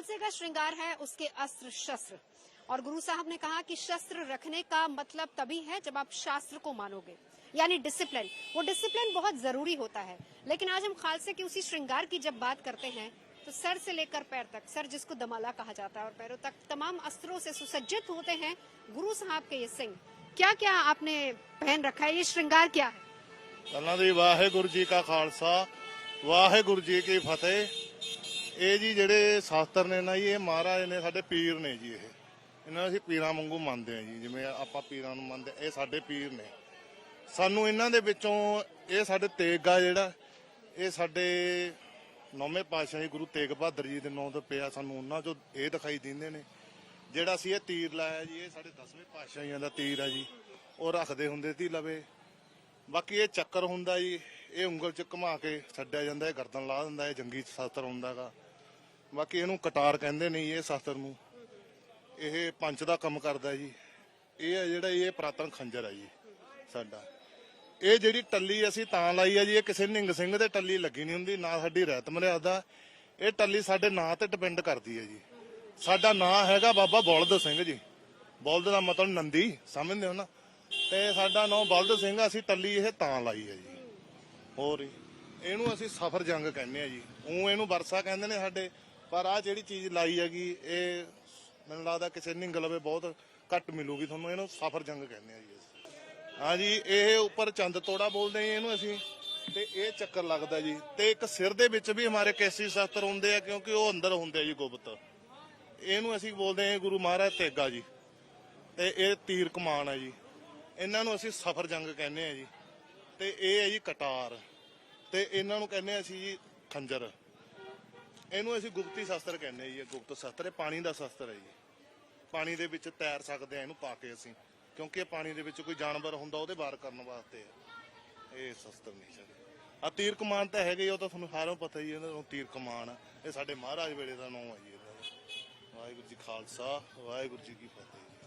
खालसे का श्रृंगार है, उसके अस्त्र शस्त्र। और गुरु साहब ने कहा कि शस्त्र रखने का मतलब तभी है जब आप शास्त्र को मानोगे। यानी डिसिप्लिन वो डिसिप्लिन बहुत ज़रूरी होता है। लेकिन आज हम खालसे के उसी श्रृंगार की जब बात करते हैं तो सर से लेकर पैर तक, सर जिसको दमाला कहा जाता है और पैरों तक, तमाम अस्त्रों से सुसज्जित होते हैं गुरु साहब के ये सिंह। क्या क्या आपने पहन रखा है? ये श्रृंगार क्या है? वाहे गुरु जी का खालसा वाहे गुरु जी की फतेह। ਇਹ ਜੀ ਜਿਹੜੇ ਸ਼ਾਸਤਰ ਨੇ ਨਾ ਜੀ, ਇਹ ਮਹਾਰਾਜ ਨੇ, ਸਾਡੇ ਪੀਰ ਨੇ ਜੀ ਇਹ। ਇਹਨਾਂ ਨੂੰ ਅਸੀਂ ਪੀਰਾਂ ਵਾਂਗੂ ਮੰਨਦੇ ਆ ਜੀ, ਜਿਵੇਂ ਆਪਾਂ ਪੀਰਾਂ ਨੂੰ ਮੰਨਦੇ ਇਹ ਸਾਡੇ ਪੀਰ ਨੇ। ਸਾਨੂੰ ਇਹਨਾਂ ਦੇ ਵਿੱਚੋਂ ਇਹ ਸਾਡੇ ਤੇਗਾ ਜਿਹੜਾ, ਇਹ ਸਾਡੇ ਨੌਵੇਂ ਪਾਤਸ਼ਾਹੀ ਗੁਰੂ ਤੇਗ ਬਹਾਦਰ ਜੀ ਦੇ ਨਾਂ ਤੋਂ ਪਿਆ, ਸਾਨੂੰ ਉਹਨਾਂ ਚੋਂ ਇਹ ਦਿਖਾਈ ਦਿੰਦੇ ਨੇ। ਜਿਹੜਾ ਅਸੀਂ ਇਹ ਤੀਰ ਲਾਇਆ ਜੀ, ਇਹ ਸਾਡੇ 10ਵੇਂ ਪਾਤਸ਼ਾਹੀਆਂ ਦਾ ਤੀਰ ਆ ਜੀ। ਉਹ ਰੱਖਦੇ ਹੁੰਦੇ ਸੀ ਲਵੇ। ਬਾਕੀ ਇਹ ਚੱਕਰ ਹੁੰਦਾ ਜੀ, ਇਹ ਉਂਗਲ ਚ ਘੁਮਾ ਕੇ ਛੱਡਿਆ ਜਾਂਦਾ, ਇਹ ਗਰਦਨ ਲਾ ਦਿੰਦਾ, ਇਹ ਜੰਗੀ ਸ਼ਾਸਤਰ ਹੁੰਦਾਗਾ ਬਾਕੀ ਇਹਨੂੰ ਕਟਾਰ ਕਹਿੰਦੇ ਨੇ ਜੀ ਇਹ ਸ਼ਾਸਤਰ ਨੂੰ। ਇਹ ਪੰਚ ਦਾ ਕੰਮ ਕਰਦਾ ਜੀ। ਇਹ ਆ ਜਿਹੜਾ ਇਹ ਪ੍ਰਾਤਨ ਖੰਜਰ ਆ ਜੀ ਸਾਡਾ। ਇਹ ਜਿਹੜੀ ਟੱਲੀ ਅਸੀਂ ਤਾਂ ਲਾਈ ਆ ਜੀ, ਇਹ ਕਿਸੇ ਨਿੰਗ ਸਿੰਘ ਦੇ ਟੱਲੀ ਲੱਗੀ ਨਹੀਂ ਹੁੰਦੀ, ਨਾ ਸਾਡੀ ਰਹਿਤ ਮਰਿਆਦਾ। ਇਹ ਟੱਲੀ ਸਾਡੇ ਨਾਂ ਤੇ ਡਿਪੈਂਡ ਕਰਦੀ ਹੈ ਜੀ। ਸਾਡਾ ਨਾਂ ਹੈਗਾ ਬਾਬਾ ਬਲਦ ਸਿੰਘ ਜੀ। ਬਲਦ ਦਾ ਮਤਲਬ ਨੰਦੀ, ਸਮਝਦੇ ਹੋ ਨਾ? ਤੇ ਸਾਡਾ ਨਾਂ ਬਲਦ ਸਿੰਘ ਅਸੀਂ ਟੱਲੀ ਇਹ ਤਾਂ ਲਾਈ ਹੈ ਜੀ। ਹੋਰ ਜੀ, ਇਹਨੂੰ ਅਸੀਂ ਸਫਰ ਜੰਗ ਕਹਿੰਦੇ ਆ ਜੀ। ਉਹ ਇਹਨੂੰ ਵਰਸਾ ਕਹਿੰਦੇ ਨੇ ਸਾਡੇ ਪਰ ਆ ਜਿਹੜੀ ਚੀਜ਼ ਲਾਈ ਹੈਗੀ, ਇਹ ਮੈਨੂੰ ਲੱਗਦਾ ਕਿਸੇ ਨਿੰਗ ਲਵੇ ਬਹੁਤ ਘੱਟ ਮਿਲੂਗੀ ਤੁਹਾਨੂੰ, ਇਹਨੂੰ ਸਫਰ ਜੰਗ ਕਹਿੰਦੇ ਆ ਜੀ ਅਸੀਂ। ਹਾਂ ਜੀ, ਇਹ ਉੱਪਰ ਚੰਦ ਤੋੜਾ ਬੋਲਦੇ ਆ ਇਹਨੂੰ ਅਸੀਂ, ਤੇ ਇਹ ਚੱਕਰ ਲੱਗਦਾ ਜੀ। ਤੇ ਇੱਕ ਸਿਰ ਦੇ ਵਿੱਚ ਵੀ ਹਮਾਰੇ ਕੇਸੀ ਸ਼ਸਤਰ ਹੁੰਦੇ ਆ, ਕਿਉਂਕਿ ਉਹ ਅੰਦਰ ਹੁੰਦੇ ਆ ਜੀ ਗੁਪਤ। ਇਹਨੂੰ ਅਸੀਂ ਬੋਲਦੇ ਆ ਗੁਰੂ ਮਹਾਰਾਜ ਤੇਗਾ ਜੀ। ਤੇ ਇਹ ਤੀਰ ਕਮਾਨ ਹੈ ਜੀ। ਇਹਨਾਂ ਨੂੰ ਅਸੀਂ ਸਫਰ ਜੰਗ ਕਹਿੰਦੇ ਆ ਜੀ। ਤੇ ਇਹ ਹੈ ਜੀ ਕਟਾਰ। ਤੇ ਇਹਨਾਂ ਨੂੰ ਕਹਿੰਦੇ ਅਸੀਂ ਜੀ ਖੰਜਰ। ਇਹਨੂੰ ਅਸੀਂ ਗੁਪਤੀ ਸ਼ਾਸਤਰ ਕਹਿੰਦੇ ਜੀ ਇਹ ਗੁਪਤ ਸ਼ਾਸਤਰ ਇਹ ਪਾਣੀ ਦਾ ਸ਼ਾਸਤਰ ਹੈ ਜੀ। ਪਾਣੀ ਦੇ ਵਿੱਚ ਤੈਰ ਸਕਦੇ ਆ ਇਹਨੂੰ ਪਾ ਕੇ ਅਸੀਂ ਕਿਉਂਕਿ ਇਹ ਪਾਣੀ ਦੇ ਵਿੱਚ ਕੋਈ ਜਾਨਵਰ ਹੁੰਦਾ ਉਹਦੇ ਵਾਰ ਕਰਨ ਵਾਸਤੇ ਇਹ ਸ਼ਸਤਰ ਨਹੀਂ ਸਾਡੇ ਆ ਤੀਰ ਕਮਾਨ ਤਾਂ ਹੈਗੇ ਹੀ, ਉਹ ਤਾਂ ਤੁਹਾਨੂੰ ਸਾਰਿਆਂ ਨੂੰ ਪਤਾ ਹੀ ਇਹਨਾਂ ਨੂੰ ਤੀਰ ਕਮਾਨ ਇਹ ਸਾਡੇ ਮਹਾਰਾਜ ਵੇਲੇ ਦਾ ਨਾਮ ਹੈ ਜੀ ਇਹਦਾ। ਵਾਹਿਗੁਰੂ ਜੀ ਖਾਲਸਾ ਵਾਹਿਗੁਰੂ ਜੀ ਕੀ ਫਤਿਹ।